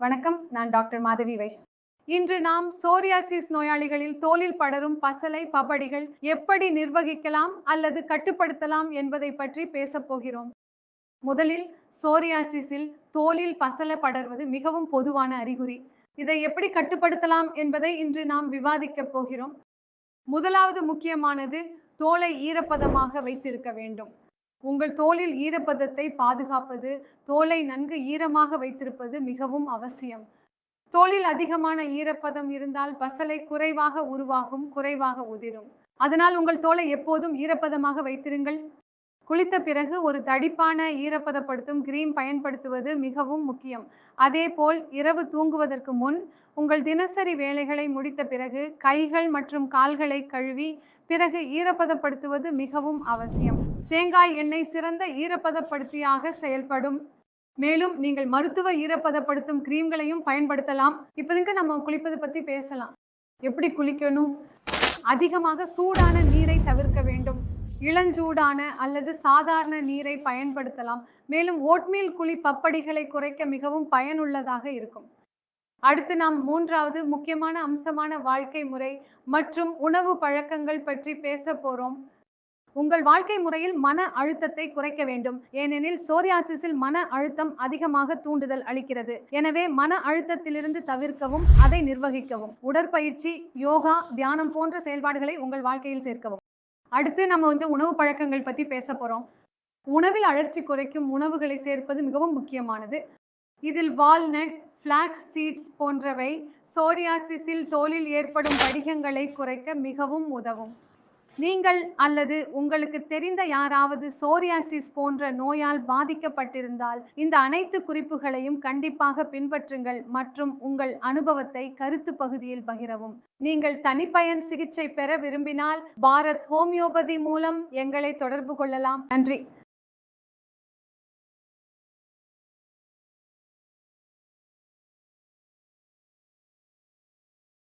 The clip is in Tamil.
வணக்கம் நான் டாக்டர் மாதவி வைஷ் இன்று நாம் சோரியாசிஸ் நோயாளிகளில் தோலில் படரும் பசலை பபடிகள் எப்படி நிர்வகிக்கலாம் அல்லது கட்டுப்படுத்தலாம் என்பதை பற்றி பேசப் போகிறோம். முதலில் சோரியாசிஸில் தோலில் பசலை படர்வது மிகவும் பொதுவான அறிகுறி. இதை எப்படி கட்டுப்படுத்தலாம் என்பதை இன்று நாம் விவாதிக்கப் போகிறோம். முதலாவது முக்கியமானது தோலை ஈரப்பதமாக வைத்திருக்க வேண்டும். உங்கள் தோலில் ஈரப்பதத்தை பாதுகாப்பது தோலை நன்கு ஈரமாக வைத்திருப்பது மிகவும் அவசியம். தோலில் அதிகமான ஈரப்பதம் இருந்தால் பசலை குறைவாக உருவாகும் குறைவாக உதிரும். அதனால் உங்கள் தோலை எப்போதும் ஈரப்பதமாக வைத்திருங்கள். குளித்த பிறகு ஒரு தடிப்பான ஈரப்பதப்படுத்தும் கிரீம் பயன்படுத்துவது மிகவும் முக்கியம். அதேபோல் இரவு தூங்குவதற்கு முன் உங்கள் தினசரி வேலைகளை முடித்த பிறகு கைகள் மற்றும் கால்களை கழுவி பிறகு ஈரப்பதப்படுத்துவது மிகவும் அவசியம். தேங்காய் எண்ணெய் சிறந்த ஈரப்பதப்படுத்தியாக செயல்படும். மேலும் நீங்கள் மருத்துவ ஈரப்பதப்படுத்தும் கிரீம்களையும் பயன்படுத்தலாம். இப்போதைக்கு நம்ம குளிப்பது பற்றி பேசலாம். எப்படி குளிக்கணும்? அதிகமாக சூடான நீரை தவிர்க்க இளஞ்சூடான அல்லது சாதாரண நீரை பயன்படுத்தலாம். மேலும் ஓட்மீல் குழி பப்படிகளை குறைக்க மிகவும் பயனுள்ளதாக இருக்கும். அடுத்து நாம் மூன்றாவது முக்கியமான அம்சமான வாழ்க்கை முறை மற்றும் உணவு பழக்கங்கள் பற்றி பேச போறோம். உங்கள் வாழ்க்கை முறையில் மன அழுத்தத்தை குறைக்க வேண்டும். ஏனெனில் சோரியாசிஸில் மன அழுத்தம் அதிகமாக தூண்டுதல் அளிக்கிறது. எனவே மன அழுத்தத்திலிருந்து தவிர்க்கவும் அதை நிர்வகிக்கவும். உடற்பயிற்சி யோகா தியானம் போன்ற செயல்பாடுகளை உங்கள் வாழ்க்கையில் சேர்க்கவும். அடுத்து நம்ம வந்து உணவு பழக்கங்கள் பற்றி பேச போகிறோம் உணவில் அழற்சி குறைக்கும் உணவுகளை சேர்ப்பது மிகவும் முக்கியமானது. இதில் வால்நட் ஃப்ளாக்ஸ் சீட்ஸ் போன்றவை சோரியாசிஸில் தோலில் ஏற்படும் படிகங்களை குறைக்க மிகவும் உதவும். நீங்கள் அல்லது உங்களுக்கு தெரிந்த யாராவது சோரியாசிஸ் போன்ற நோயால் பாதிக்கப்பட்டிருந்தால் இந்த அனைத்து குறிப்புகளையும் கண்டிப்பாக பின்பற்றுங்கள் மற்றும் உங்கள் அனுபவத்தை கருத்து பகுதியில் பகிரவும். நீங்கள் தனிப்பயன் சிகிச்சை பெற விரும்பினால் பாரத் ஹோமியோபதி மூலம் எங்களை தொடர்பு கொள்ளலாம். நன்றி.